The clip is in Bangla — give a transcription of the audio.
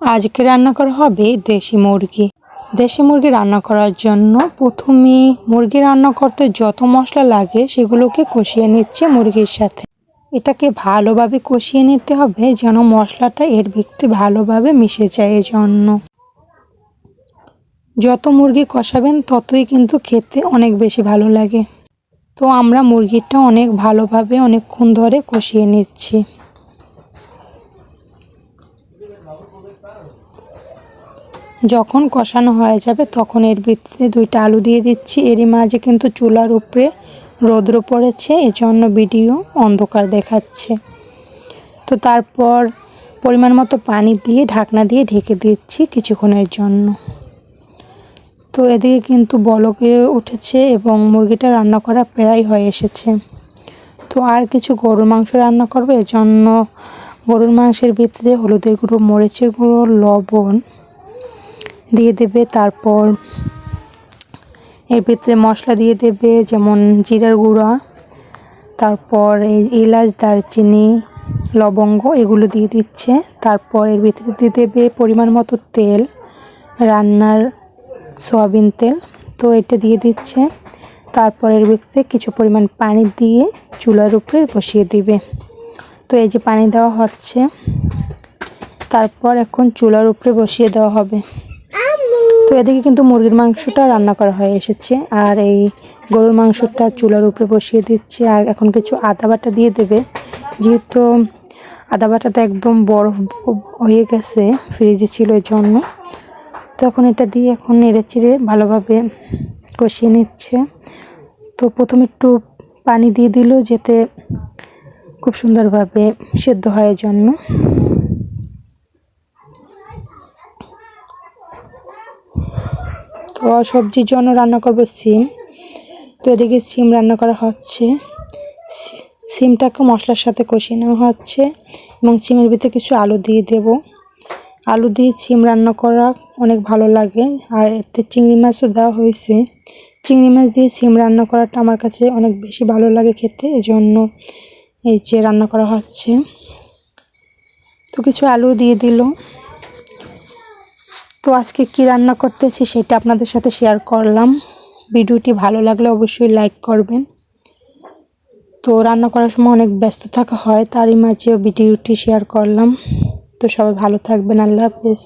আজকে রান্না করা হবে দেশি মুরগি। দেশি মুরগি রান্না করার জন্য প্রথমে মুরগি রান্না করতে যত মশলা লাগে সেগুলোকে কষিয়ে নিচ্ছে মুরগির সাথে। এটাকে ভালোভাবে কষিয়ে নিতে হবে যেন মশলাটা এর ভিত্তি ভালোভাবে মিশে যায় জন্য যত মুরগি কষাবেন ততই কিন্তু খেতে অনেক বেশি ভালো লাগে। তো আমরা মুরগিটা অনেক ভালোভাবে অনেকক্ষণ ধরে কষিয়ে নিচ্ছি। যখন কষানো হয়ে যাবে তখন এর ভিতরে দুইটা আলু দিয়ে দিচ্ছি। এরই মাঝে কিন্তু চুলার উপরে রৌদ্র পড়েছে, এজন্য ভিডিও অন্ধকার দেখাচ্ছে। তো তারপর পরিমাণ মতো পানি দিয়ে, ঢাকনা দিয়ে ঢেকে দিচ্ছি কিছুক্ষণের জন্য। তো এদিকে কিন্তু বলকে উঠেছে এবং মুরগিটা রান্না করা প্রায় হয়ে এসেছে। তো আর কিছু গরুর মাংস রান্না করবে, এজন্য গরুর মাংসের ভিতরে হলুদের গুঁড়ো, মরিচের গুঁড়ো, লবণ দিয়ে দেবে, তারপর এর ভিতরে মশলা দিয়ে দেবে, যেমন জিরার গুঁড়া, তারপর এই এলাচ, দারচিনি, লবঙ্গ এগুলো দিয়ে দিচ্ছে। তারপর এর ভিতরে দিয়ে দেবে পরিমাণ মতো তেল, রান্নার সয়াবিন তেল, তো এটা দিয়ে দিচ্ছে। তারপর এর ভিতরে কিছু পরিমাণ পানি দিয়ে চুলার উপরে বসিয়ে দিবে। তো এই যে পানি দেওয়া হচ্ছে, তারপর এখন চুলার উপরে বসিয়ে দেওয়া হবে। তো এদিকে কিন্তু মুরগির মাংসটা রান্না করা হয়ে এসেছে। আর এই গরুর মাংসটা চুলার উপরে বসিয়ে দিচ্ছে। আর এখন কিছু আদা বাটা দিয়ে দেবে। যেহেতু আদা বাটাটা একদম বরফ হয়ে গেছে ফ্রিজে ছিল এই জন্য তো এখন এটা দিয়ে এখন নেড়ে চেড়ে ভালোভাবে কষিয়ে নিচ্ছে। তো প্রথমে একটু পানি দিয়ে দিল, যেতে খুব সুন্দরভাবে সেদ্ধ হয় জন্য তো সবজির জন্য রান্না করব সিম। তো এদিকে সিম রান্না করা হচ্ছে। সিমটাকে মশলার সাথে কষিয়ে নেওয়া হচ্ছে এবং সিমের ভিতরে কিছু আলু দিয়ে দেব। আলু দিয়ে সিম রান্না করা অনেক ভালো লাগে। আর এতে চিংড়ি মাছও দেওয়া হয়েছে। চিংড়ি মাছ দিয়ে সিম রান্না করাটা আমার কাছে অনেক বেশি ভালো লাগে খেতে, এজন্য এই যে রান্না করা হচ্ছে। তো কিছু আলু দিয়ে দিল। তো আজকে কি রান্না করতেছি সেটা আপনাদের সাথে শেয়ার করলাম। ভিডিওটি ভালো লাগলে অবশ্যই লাইক করবেন। তো রান্না করার সময় অনেক ব্যস্ত থাকা হয়, তারই মাঝেও ভিডিওটি শেয়ার করলাম। তো সবাই ভালো থাকবেন, আল্লাহ হাফেজ।